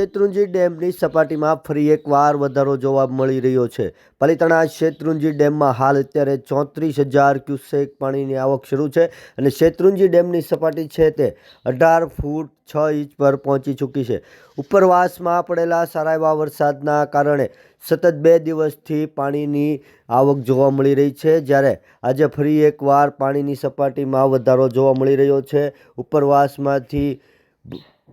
શેત્રુંજી ડેમની સપાટીમાં ફરી એકવાર વધારો જોવા મળી રહ્યો છે. પાલિતાણા શેત્રુંજી ડેમમાં હાલ અત્યારે ચોત્રીસ હજાર ક્યુસેક પાણીની આવક શરૂ છે અને શેત્રુંજી ડેમની સપાટી છે તે અઢાર ફૂટ છ ઇંચ પર પહોંચી ચૂકી છે. ઉપરવાસમાં પડેલા સારા એવા વરસાદના કારણે સતત બે દિવસથી પાણીની આવક જોવા મળી રહી છે. જ્યારે આજે ફરી એકવાર પાણીની સપાટીમાં વધારો જોવા મળી રહ્યો છે. ઉપરવાસમાંથી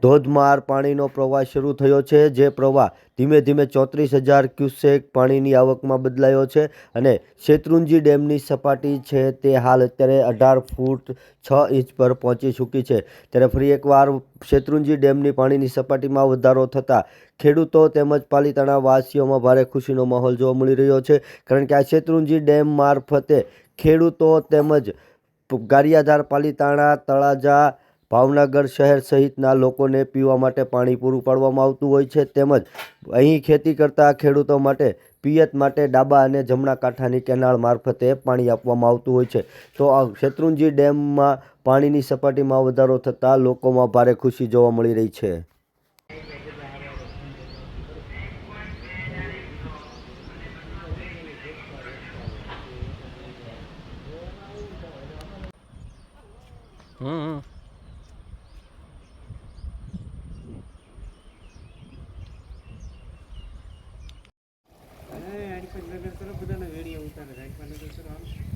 ધોધમાર પાણીનો પ્રવાહ શરૂ થયો છે, જે પ્રવાહ ધીમે ધીમે ચોત્રીસ હજાર ક્યુસેક પાણીની આવકમાં બદલાયો છે અને શેત્રુંજી ડેમની સપાટી છે તે હાલ અત્યારે અઢાર ફૂટ છ ઇંચ પર પહોંચી ચૂકી છે. ત્યારે ફરી એકવાર શેત્રુંજી ડેમની પાણીની સપાટીમાં વધારો થતાં ખેડૂતો તેમજ પાલિતાણા વાસીઓમાં ભારે ખુશીનો માહોલ જોવા મળી રહ્યો છે, કારણ કે આ શેત્રુંજી ડેમ મારફતે ખેડૂતો તેમજ ગારિયાધાર પાલિતાણા, તળાજા ભાવનગર શહેર સહિતના લોકોને પીવા માટે પાણી પૂરું પાડવામાં આવતું હોય છે તેમજ અહીં ખેતી કરતા ખેડૂતો માટે પિયત માટે ડાબા અને જમણા કાંઠાની કેનાળ મારફતે પાણી આપવામાં આવતું હોય છે. તો આ શેત્રુંજી ડેમમાં પાણીની સપાટીમાં વધારો થતાં લોકોમાં ભારે ખુશી જોવા મળી રહી છે. હમ. દીપક નગર તરફ બધાના વેડિયા ઉતારે રાખવાના તો સર